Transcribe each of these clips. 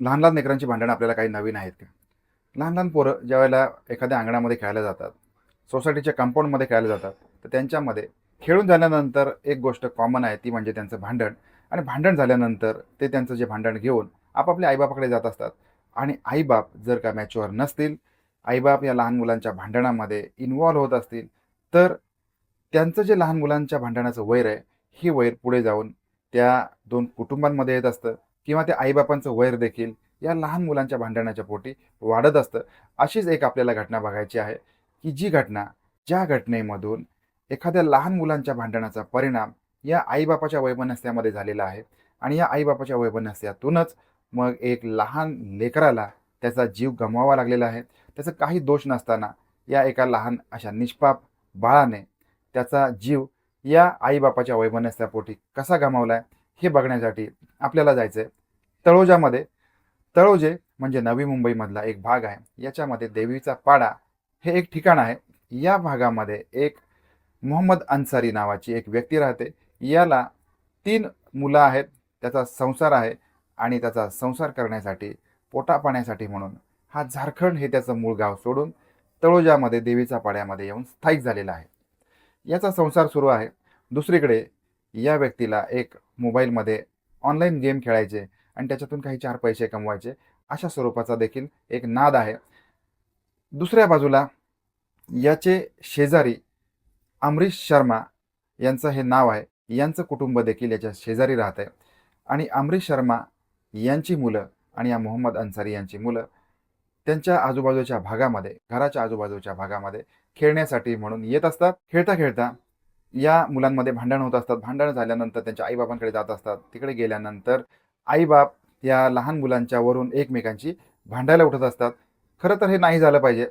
लहान लहान लेकरांची भांडणं आपल्याला काही नवीन आहेत का? लहान लहान पोरं ज्यावेळेला एखाद्या अंगणामध्ये खेळायला जातात सोसायटीच्या कंपाऊंडमध्ये खेळायला जातात तर त्यांच्यामध्ये खेळून झाल्यानंतर एक गोष्ट कॉमन आहे ती म्हणजे त्यांचं भांडण. आणि भांडण झाल्यानंतर ते त्यांचं जे भांडण घेऊन आपापल्या आईबापाकडे जात असतात. आणि आईबाप जर का मॅच्युअर नसतील आईबाप या लहान मुलांच्या भांडणामध्ये इन्वॉल्व्ह होत असतील तर त्यांचं जे लहान मुलांच्या भांडणाचं वैर आहे हे वैर पुढे जाऊन त्या दोन कुटुंबांमध्ये येत असतं. किंवा त्या आईबापांचं वैर देखील या लहान मुलांच्या भांडणाच्या पोटी वाढत असतं. अशीच एक आपल्याला घटना बघायची आहे की जी घटना ज्या घटनेमधून एखाद्या लहान मुलांच्या भांडणाचा परिणाम या आईबापाच्या वैमनस्यामध्ये झालेला आहे आणि या आईबापाच्या वैमनस्यातूनच मग एक लहान लेकराला त्याचा जीव गमवावा लागलेला आहे. त्याचं काही दोष नसताना या एका लहान अशा निष्पाप बाळाने त्याचा जीव या आईबापाच्या वैमनस्यापोटी कसा गमावला आहे हे बघण्यासाठी आपल्याला जायचं आहे तळोजामध्ये. तळोजे म्हणजे नवी मुंबईमधला एक भाग आहे. याच्यामध्ये देवीचा पाडा हे एक ठिकाण आहे. या भागामध्ये एक मोहम्मद अन्सारी नावाची एक व्यक्ती राहते. याला तीन मुलं आहेत. त्याचा संसार आहे आणि त्याचा संसार करण्यासाठी पोटा पाण्यासाठी म्हणून. हा झारखंड हे त्याचं मूळ गाव सोडून तळोजामध्ये देवीचा पाड्यामध्ये येऊन स्थायिक झालेला आहे. याचा संसार सुरू आहे. दुसरीकडे या व्यक्तीला एक मोबाईलमध्ये ऑनलाईन गेम खेळायचे आणि त्याच्यातून काही चार पैसे कमवायचे अशा स्वरूपाचा देखील एक नाद आहे. दुसऱ्या बाजूला याचे शेजारी अमरीश शर्मा यांचं हे नाव आहे. यांचं कुटुंब देखील याच्या शेजारी राहत आहे. आणि अमरीश शर्मा यांची मुलं आणि या मोहम्मद अन्सारी यांची मुलं त्यांच्या आजूबाजूच्या भागामध्ये घराच्या आजूबाजूच्या भागामध्ये खेळण्यासाठी म्हणून येत असतात. खेळता खेळता या मुलांमध्ये भांडण होत असतात. भांडण झाल्यानंतर त्यांच्या आईबापांकडे जात असतात. तिकडे गेल्यानंतर आईबाप या लहान मुलांच्या वरून एकमेकांची भांडायला उठत असतात. खरं तर हे नाही झालं पाहिजे.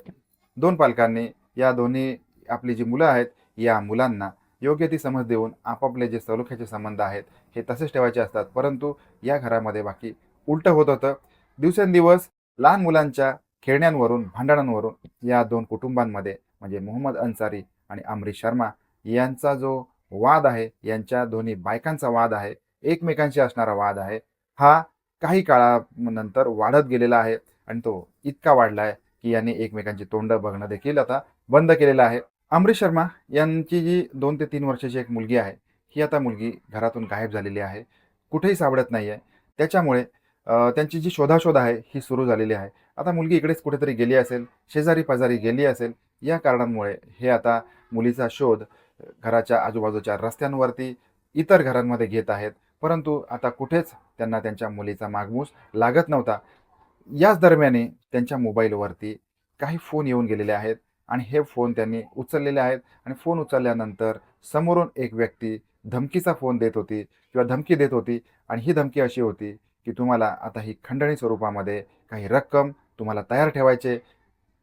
दोन पालकांनी या दोन्ही आपली जी मुलं आहेत या मुलांना योग्य ती समज देऊन आपापले जे सलोख्याचे संबंध आहेत हे तसेच ठेवायचे असतात. परंतु या घरामध्ये बाकी उलटं होत होतं. दिवसेंदिवस लहान मुलांच्या खेळण्यांवरून भांडणांवरून या दोन कुटुंबांमध्ये म्हणजे मोहम्मद अन्सारी आणि अमरीश शर्मा यांचा जो वाद आहे यांच्या दोन्ही बायकांचा वाद आहे एकमेकांशी असणारा वाद आहे हा काही काळानंतर वाढत गेलेला आहे आणि तो इतका वाढला आहे की यांनी एकमेकांची तोंड बघणं देखील आता बंद केलेलं आहे. अमरीश शर्मा यांची जी दोन ते तीन वर्षाची एक मुलगी आहे ही आता मुलगी घरातून गायब झालेली आहे कुठेही सापडत नाही आहे त्याच्यामुळे त्यांची जी शोधाशोध आहे ही सुरू झालेली आहे. आता मुलगी इकडेच कुठेतरी गेली असेल शेजारी पाजारी गेली असेल या कारणांमुळे हे आता मुलीचा शोध घराच्या आजूबाजूच्या रस्त्यांवरती इतर घरांमध्ये घेत आहेत. परंतु आता कुठेच त्यांना त्यांच्या मुलीचा मागमूस लागत नव्हता. याच दरम्याने त्यांच्या मोबाईलवरती काही फोन येऊन गेलेले आहेत आणि हे फोन त्यांनी उचललेले आहेत आणि फोन उचलल्यानंतर समोरून एक व्यक्ती धमकीचा फोन देत होती किंवा धमकी देत होती आणि ही धमकी अशी होती की तुम्हाला आता ही खंडणी स्वरूपामध्ये काही रक्कम तुम्हाला तयार ठेवायचे.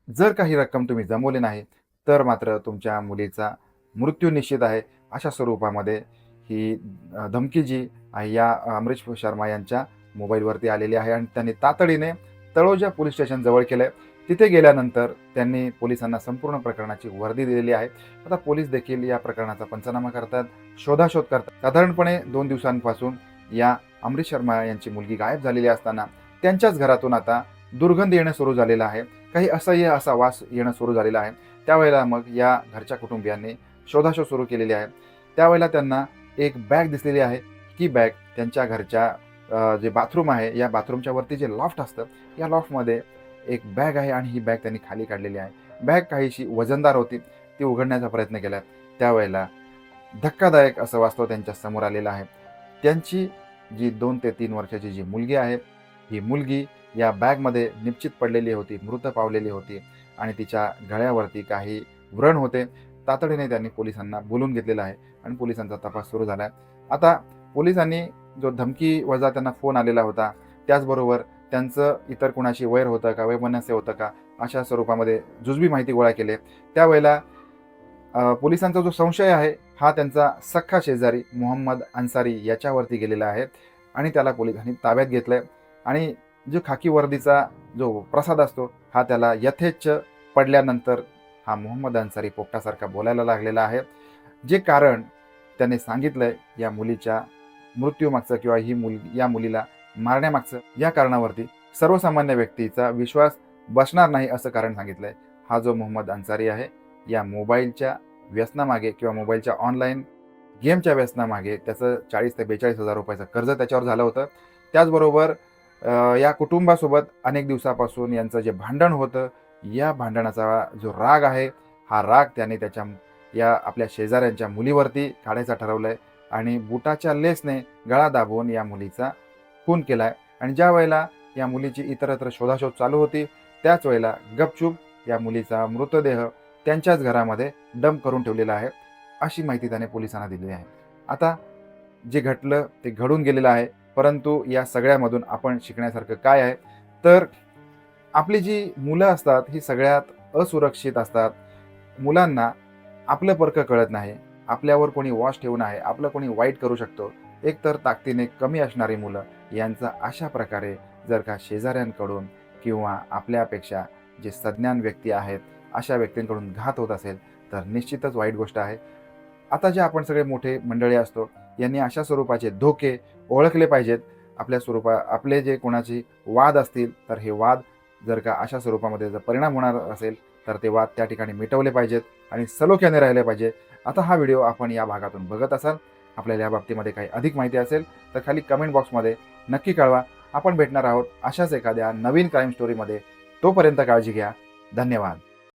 जर काही रक्कम तुम्ही जमवली नाही तर मात्र तुमच्या मुलीचा मृत्यू निश्चित आहे. अशा स्वरूपामध्ये ही धमकी जी आहे या अमरीश शर्मा यांच्या मोबाईलवरती आलेली आहे आणि त्यांनी तातडीने तळोजा पोलीस स्टेशन जवळ केलं तिथे गेल्यानंतर त्यांनी पोलिसांना संपूर्ण प्रकरणाची वर्दी दिलेली आहे. आता पोलीस देखील या प्रकरणाचा पंचनामा करतात शोधाशोध करतात. साधारणपणे दोन दिवसांपासून या अमरीश शर्मा यांची मुलगी गायब झालेली असताना त्यांच्याच घरातून आता दुर्गंध येणं सुरू झालेलं आहे. काही असह्य असा वास येणं सुरू झालेला आहे. त्यावेळेला मग या घरच्या कुटुंबियांनी शोधाशोध सुरू केलेली आहे. त्यावेळेला त्यांना एक बॅग दिसलेली आहे. की बॅग त्यांच्या घरच्या जे बाथरूम आहे या बाथरूमच्या वरती जे लॉफ्ट असतं या लॉफ्टमध्ये एक बॅग आहे आणि ही बॅग त्यांनी खाली काढलेली आहे. बॅग काहीशी वजनदार होती. ती उघडण्याचा प्रयत्न केला. त्यावेळेला धक्कादायक असं वास्तव त्यांच्यासमोर आलेलं आहे. त्यांची जी दोन ते तीन वर्षाची जी मुलगी आहे ही मुलगी या बॅगमध्ये निश्चित पडलेली होती मृत पावलेली होती आणि तिच्या गळ्यावरती काही व्रण होते. तातडीने त्यांनी पोलिसांना बोलून घेतलेलं आहे आणि पोलिसांचा तपास सुरू झाला आहे आता पोलिसांनी जो धमकी वजा त्यांना फोन आलेला होता त्याचबरोबर त्यांचं इतर कुणाशी वैर होतं का वैमनस्य होतं का अशा स्वरूपामध्ये जुजबी माहिती गोळा केली. त्यावेळेला पोलिसांचा जो संशय आहे हा त्यांचा सख्खा शेजारी मोहम्मद अन्सारी याच्यावरती गेलेला आहे आणि त्याला पोलिसांनी ताब्यात घेतलंय. आणि जो खाकी वर्दीचा जो प्रसाद असतो हा त्याला यथेच्छ पडल्यानंतर हा मोहम्मद अन्सारी पोपटासारखा बोलायला लागलेला आहे. जे कारण त्याने सांगितलंय या मुलीच्या मृत्यूमागचं किंवा ही मुलगी या मुलीला मारण्यामागचं या कारणावरती सर्वसामान्य व्यक्तीचा विश्वास बसणार नाही असं कारण सांगितलंय. हा जो मोहम्मद अन्सारी आहे या मोबाईलच्या व्यसनामागे किंवा मोबाईलच्या ऑनलाईन गेमच्या व्यसनामागे त्याचं चाळीस ते बेचाळीस हजार रुपयाचं कर्ज त्याच्यावर झालं होतं. त्याचबरोबर या कुटुंबासोबत अनेक दिवसापासून यांचं जे भांडण होतं या भांडणाचा जो राग आहे हा राग त्याने त्याच्या या आपल्या शेजाऱ्यांच्या मुलीवरती काढायचा ठरवलं आहे आणि बुटाच्या लेसने गळा दाबून या मुलीचा खून केला आहे आणि ज्या वेळेला या मुलीची इतरत्र शोधाशोध चालू होती त्याच वेळेला गपचूप या मुलीचा मृतदेह त्यांच्याच घरामध्ये डंप करून ठेवलेला आहे अशी माहिती त्याने पोलिसांना दिली आहे. आता जे घटलं ते घडून गेलेलं आहे परंतु या सगळ्यामधून आपण शिकण्यासारखं काय आहे? तर आपली जी मुलं असतात ही सगळ्यात असुरक्षित असतात. मुलांना आपलं परकं कळत नाही. आपल्यावर कोणी वॉश ठेवून आहे आपलं कोणी वाईट करू शकतो. एकतर ताकदीने कमी असणारी मुलं यांचा अशा प्रकारे जर का शेजाऱ्यांकडून किंवा आपल्यापेक्षा जे सज्ञान व्यक्ती आहेत अशा व्यक्तींकडून घात होत असेल तर निश्चितच वाईट गोष्ट आहे. आता जे आपण सगळे मोठे मंडळी असतो यांनी अशा स्वरूपाचे धोके ओळखले पाहिजेत. आपल्या स्वरूपा आपले जे कोणाचे वाद असतील तर हे वाद जर का अशा स्वरूपामध्ये जर परिणाम होणार असेल तर ते वाद त्या ठिकाणी मिटवले पाहिजेत आणि सलोख्याने राहिले पाहिजे. आता हा व्हिडिओ आपण या भागातून बघत असाल आपल्याला या बाबतीमध्ये काही अधिक माहिती असेल तर खाली कमेंट बॉक्समध्ये नक्की कळवा. आपण भेटणार आहोत अशाच एखाद्या नवीन क्राईम स्टोरीमध्ये तोपर्यंत काळजी घ्या. धन्यवाद.